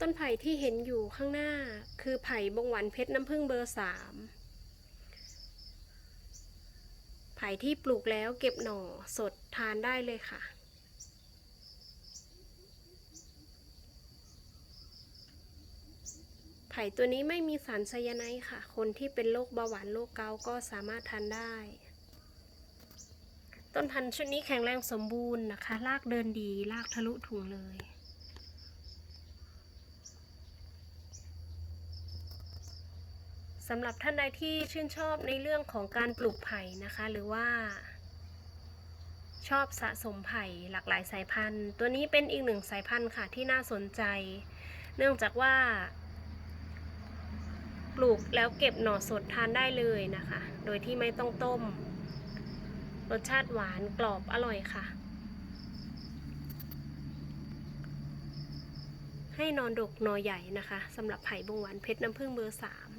ต้นไผ่ที่เห็นอยู่ข้างหน้าคือไผ่บงหวันเพชรน้ำผึ้งเบอร์สามไผ่ที่ปลูกแล้วเก็บหน่อสดทานได้เลยค่ะ ไผ่ตัวนี้ไม่มีสารไซยาไนด์ค่ะ คนที่เป็นโรคเบาหวานโรคเกาต์ก็สามารถทานได้ ต้นพันธุ์ชุดนี้แข็งแรงสมบูรณ์นะคะรากเดินดีรากทะลุถุงเลย สำหรับท่านใดที่ชื่นชอบในเรื่องของการปลูกไผ่นะคะ หรือว่า ชอบสะสมไผ่หลากหลายสายพันธุ์ ตัวนี้เป็นอีกหนึ่งสายพันธุ์ค่ะที่น่าสนใจ เนื่องจากว่า ปลูกแล้วเก็บหน่อสดทานได้เลยนะคะ โดยที่ไม่ต้องต้ม รสชาติหวานกรอบอร่อยค่ะ ให้นอนดกนอใหญ่นะคะสำหรับไผ่บงหวานเพชรน้ำผึ้งเบอร์สาม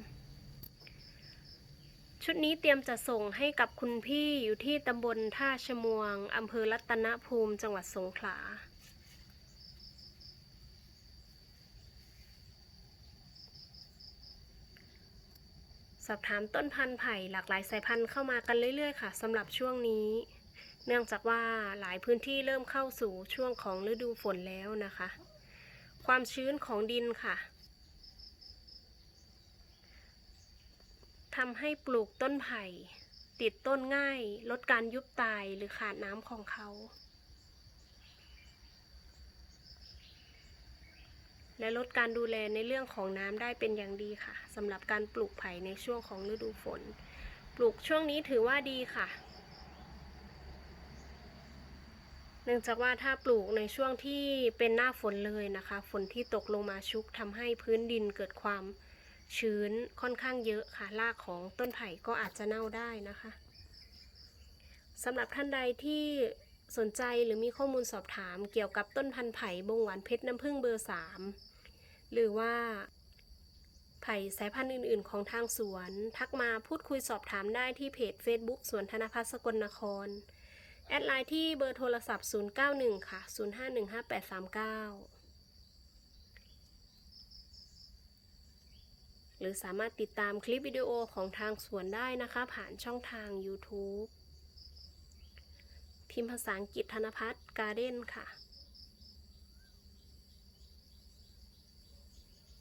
ชุดนี้เตรียมจะส่งให้กับคุณพี่อยู่ที่ตำบลท่าชมวงอำเภอรัตนภูมิจังหวัดสงขลา สอบถามต้นพันธุ์ไผ่หลากหลายสายพันธุ์เข้ามากันเรื่อย ๆ ค่ะสำหรับช่วงนี้ เนื่องจากว่าหลายพื้นที่เริ่มเข้าสู่ช่วงของฤดูฝนแล้วนะคะ ความชื้นของดินค่ะ ทำให้ปลูกต้นไผ่ ติดต้นง่าย ลดการยุบตายหรือขาดน้ำของเขา และลดการดูแลในเรื่องของน้ำได้เป็นอย่างดีค่ะสำหรับการปลูกไผ่ในช่วงของฤดูฝน ปลูกช่วงนี้ถือว่าดีค่ะเนื่องจากว่าถ้าปลูกในช่วงที่เป็นหน้าฝนเลยนะคะ ฝนที่ตกลงมาชุกทำให้พื้นดินเกิดความ ชื้นค่อนข้างเยอะค่ะรากของต้นไผ่ก็อาจจะเน่าได้นะคะสำหรับท่านใดที่สนใจหรือมีข้อมูลสอบถามเกี่ยวกับต้นพันธุ์ไผ่บงหวานเพชรน้ำผึ้งเบอร์สามหรือว่าไผ่สายพันธุ์อื่น ๆ ของทางสวน ทักมาพูดคุยสอบถามได้ที่เพจ Facebook สวนธนพัฒน์สกลนคร แอดไลน์ที่เบอร์โทรศัพท์ 091 ค่ะ 0515839 หรือสามารถติดตามคลิปวิดีโอของทางสวนได้นะคะ ผ่านช่องทาง YouTube พิมพ์ภาษาอังกฤษธนพัฒน์การ์เด้นค่ะ